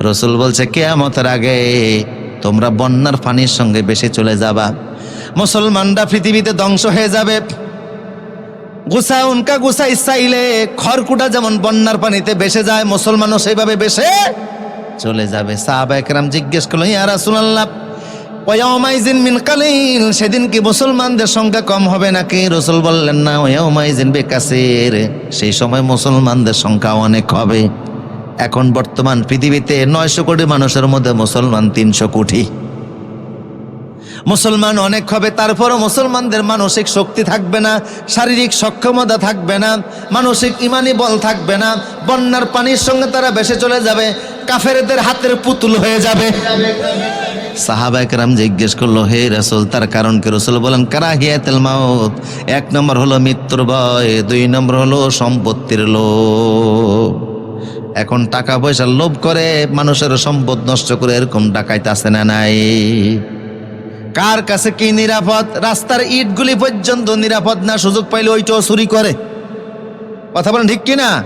রসুল বলছে, কেয়ামতের আগে তোমরা বন্যার পানির সঙ্গে বেশি চলে যাবা। মুসলমানরা পৃথিবীতে ধ্বংস হয়ে যাবে। গুসা উনকা গুসা ইসাইলে খড়কুটা যেমন বন্যার পানিতে বেসে যায়, মুসলমানও সেইভাবে বেসে চলে যাবে। সাহাবা একরাম জিজ্ঞেস করল ইয়া রাসূলুল্লাহ ওয়াউমাইজিন মিন কালিল সেদিন কি মুসলমানদের সংখ্যা কম হবে নাকি? রসুল বললেন, না ওয়াউমাইজিন বেকাসির, সেই সময় মুসলমানদের সংখ্যা অনেক হবে। এখন বর্তমান পৃথিবীতে নয়শো কোটি মানুষের মধ্যে মুসলমান তিনশো কোটি। মুসলমান অনেক হবে, তারপরও মুসলমানদের মানসিক শক্তি থাকবে না, শারীরিক সক্ষমতা থাকবে না, মানসিক ইমানি বল থাকবে না, বন্যার পানির সঙ্গে তারা বেসে চলে যাবে, কাফেরদের হাতের পুতুল হয়ে যাবে। সাহাবাইকরাম জিজ্ঞেস করল, হে রসুল, তার কারণ কি? রসুল বলেন, কারাহিয়াতেল মাউত, এক নম্বর হলো মৃত্যুর ভয়, দুই নম্বর হলো সম্পত্তির লোভ। এখন টাকা পয়সার লোভ করে মানুষের সম্পদ নষ্ট করে এরকম ডাকাইতে আসে না নাই। কার কাছে কি নিরাপদ? রাস্তার ইটগুলি পর্যন্ত নিরাপদ না সুযোগ পাইলে ওইটাও চুরি করে। কথা বলেন ঠিক কিনা?